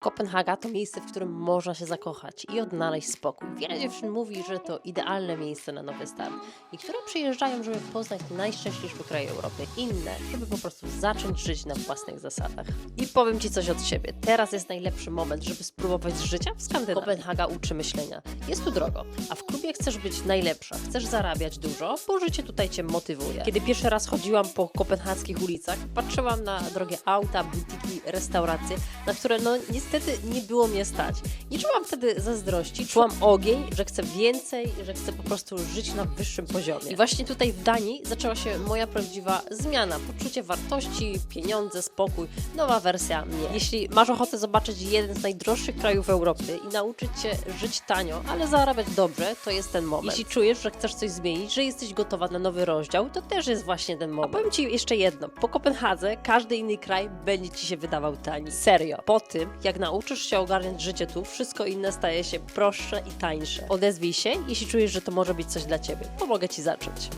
Kopenhaga to miejsce, w którym można się zakochać i odnaleźć spokój. Wiele dziewczyn mówi, że to idealne miejsce na nowy start. Niektóre przyjeżdżają, żeby poznać najszczęśliwsze kraje Europy, inne, żeby po prostu zacząć żyć na własnych zasadach. I powiem Ci coś od siebie. Teraz jest najlepszy moment, żeby spróbować życia w Skandynawii. Kopenhaga uczy myślenia. Jest tu drogo, a w klubie chcesz być najlepsza, chcesz zarabiać dużo, bo życie tutaj Cię motywuje. Kiedy pierwszy raz chodziłam po kopenhaskich ulicach, patrzyłam na drogie auta, butiki, restauracje, na które no niestety nie było mnie stać. Nie czułam wtedy zazdrości, czułam ogień, że chcę więcej, że chcę po prostu żyć na wyższym poziomie. I właśnie tutaj w Danii zaczęła się moja prawdziwa zmiana, poczucie wartości, pieniądze, spokój, nowa wersja mnie. Jeśli masz ochotę zobaczyć jeden z najdroższych krajów Europy i nauczyć się żyć tanio, ale zarabiać dobrze, to jest ten moment. Jeśli czujesz, że chcesz coś zmienić, że jesteś gotowa na nowy rozdział, to też jest właśnie ten moment. A powiem Ci jeszcze jedno, po Kopenhadze każdy inny kraj będzie Ci się wydawał tani. Serio. Po tym, nauczysz się ogarniać życie tu, wszystko inne staje się prostsze i tańsze. Odezwij się, jeśli czujesz, że to może być coś dla Ciebie. Pomogę Ci zacząć.